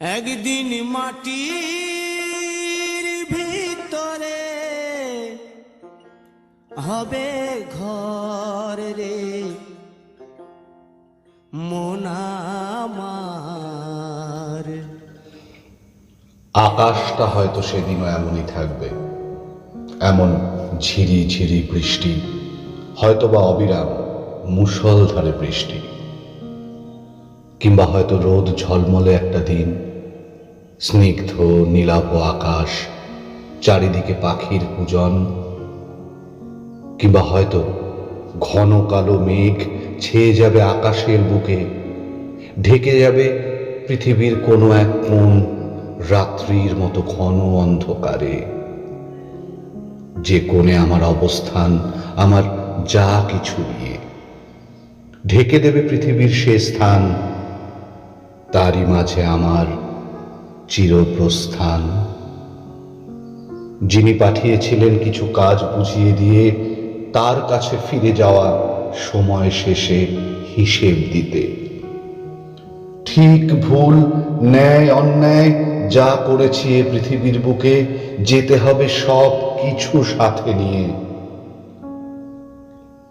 একদিন মাটির ভিতরে হবে ঘর রে। মোনামার আকাশটা হয়তো সেদিনও এমনই থাকবে। এমন ঝিরি ঝিরি বৃষ্টি, হয়তোবা অবিরাম মুষলধারে বৃষ্টি। কিংবা হয়তো রোদ ঝলমলে একটা দিন। স্নিগ্ধ, নীলাভ আকাশ, চারিদিকে পাখির পূজন কিংবা হয়তো ঘন কালো মেঘ ছেয়ে যাবে আকাশের বুকে, ঢেকে যাবে পৃথিবীর কোনো এক কোণ রাত্রির মতো ঘন অন্ধকারে। যে কোণে আমার অবস্থান, আমার যা কিছু নিয়ে। ঢেকে দেবে পৃথিবীর সে স্থান তারই মাঝে আমার চিরপ্রস্থান। যিনি পাঠিয়েছিলেন কিছু কাজ বুঝিয়ে দিয়ে তার কাছে ফিরে যাওয়া সময় শেষে হিসেব দিতে। ঠিক ভুল, ন্যায়, অন্যায় যা করেছি এ পৃথিবীর বুকে, যেতে হবে সব কিছু সাথে নিয়ে।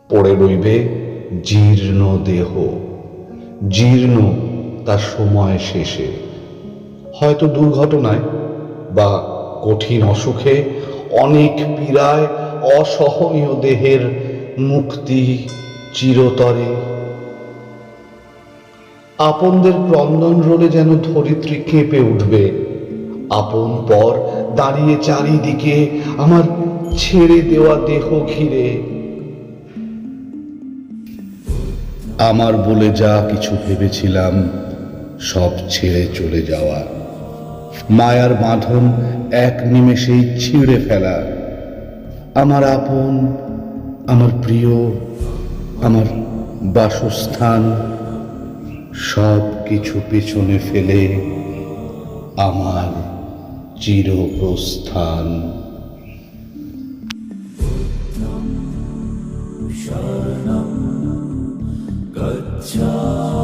পড়ে রইবে জীর্ণ দেহ, জীর্ণ তার সময় শেষে। হয়তো দুর্ঘটনায় বা কঠিন অসুখে অনেক পীড়ায় অসহনীয় দেহের মুক্তি চিরতরে। আপনদের ক্রন্দন রোলে যেন ধরিত্রী কেঁপে উঠবে। আপন পর দাঁড়িয়ে চারিদিকে আমার ছেড়ে দেওয়া দেহ ঘিরে। আমার বলে যা কিছু ভেবেছিলাম সব ছেড়ে চলে যাওয়া। মায়ার বাঁধন এক নিমেষেই ছিঁড়ে ফেলা। আমার আপন, আমার প্রিয়, আমার বাসস্থান, সব কিছু পেছনে ফেলে আমার চিরপ্রস্থান। গচ্ছা।